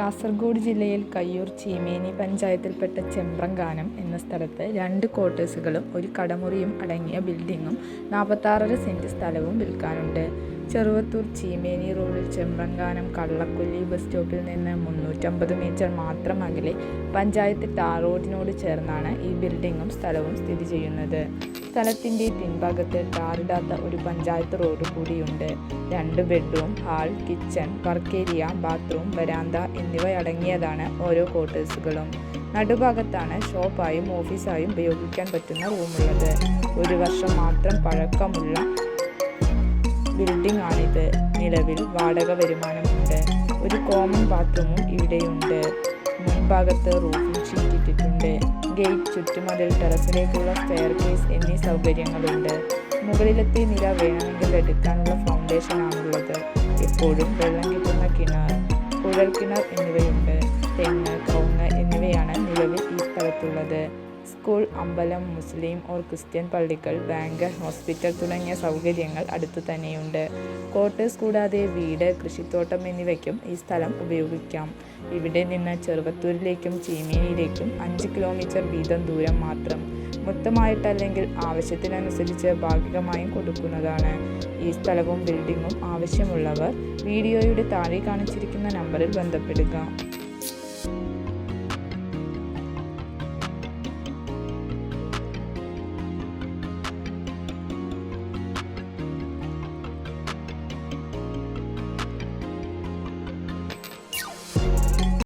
കാസർഗോഡ് ജില്ലയിൽ കയ്യൂർ ചീമേനി പഞ്ചായത്തിൽപ്പെട്ട ചെമ്പ്രങ്കാനം എന്ന സ്ഥലത്ത് രണ്ട് ക്വാർട്ടേഴ്സുകളും ഒരു കടമുറിയും അടങ്ങിയ ബിൽഡിങ്ങും നാൽപ്പത്താറര സെന്റ് സ്ഥലവും വിൽക്കാനുണ്ട്. ചെറുവത്തൂർ ചീമേനി റോഡിൽ ചെമ്പ്രങ്കാനം കള്ളക്കൊല്ലി ബസ് സ്റ്റോപ്പിൽ നിന്ന് മുന്നൂറ്റമ്പത് മീറ്റർ മാത്രം അകലെ പഞ്ചായത്ത് ടാർ റോഡിനോട് ചേർന്നാണ് ഈ ബിൽഡിങ്ങും സ്ഥലവും സ്ഥിതി ചെയ്യുന്നത്. സ്ഥലത്തിന്റെ പിൻഭാഗത്ത് ടാറിടാത്ത ഒരു പഞ്ചായത്ത് റോഡ് കൂടിയുണ്ട്. രണ്ട് bedroom hall kitchen work area bathroom വരാന്ത എന്നിവയടങ്ങിയതാണ് ഓരോ ക്വാർട്ടേഴ്സുകളും. നടുഭാഗത്താണ് ഷോപ്പായും ഓഫീസായും ഉപയോഗിക്കാൻ പറ്റുന്ന റൂമുള്ളത്. ഒരു വർഷം മാത്രം പഴക്കമുള്ള ബിൽഡിംഗ് ആണിത് നിലവിൽ വാടക വരുമാനമുണ്ട്. ഒരു കോമൺ ബാത്റൂമും ഇവിടെയുണ്ട്. മുൻഭാഗത്ത് റൂഫും ചീറ്റിട്ടിട്ടുണ്ട്. ഗേറ്റ് ചുറ്റുമതിൽ ടെറസിലേക്കുള്ള സ്റ്റെയർ കേസ് എന്നീ സൗകര്യങ്ങളുണ്ട്. മുകളിലത്തെ നില വേണമെങ്കിൽ എടുക്കാനുള്ള ഫൗണ്ടേഷനാണുള്ളത്. എപ്പോഴും വെള്ളം കിട്ടുന്ന കിണർ കുഴൽ കിണർ എന്നിവയുണ്ട്. സ്കൂൾ അമ്പലം മുസ്ലിം ഓർ ക്രിസ്ത്യൻ പള്ളികൾ ബാങ്ക് ഹോസ്പിറ്റൽ തുടങ്ങിയ സൗകര്യങ്ങൾ അടുത്തു തന്നെയുണ്ട്. ക്വാർട്ടേഴ്സ് കൂടാതെ വീട് കൃഷിത്തോട്ടം എന്നിവയ്ക്കും ഈ സ്ഥലം ഉപയോഗിക്കാം. ഇവിടെ നിന്ന് ചെറുവത്തൂരിലേക്കും ചീമേനിയിലേക്കും അഞ്ച് കിലോമീറ്റർ വീതം ദൂരം മാത്രം. മൊത്തമായിട്ടല്ലെങ്കിൽ ആവശ്യത്തിനനുസരിച്ച് ഭാഗികമായും കൊടുക്കുന്നതാണ്. ഈ സ്ഥലവും ബിൽഡിങ്ങും ആവശ്യമുള്ളവർ വീഡിയോയുടെ താഴെ കാണിച്ചിരിക്കുന്ന നമ്പറിൽ ബന്ധപ്പെടുക.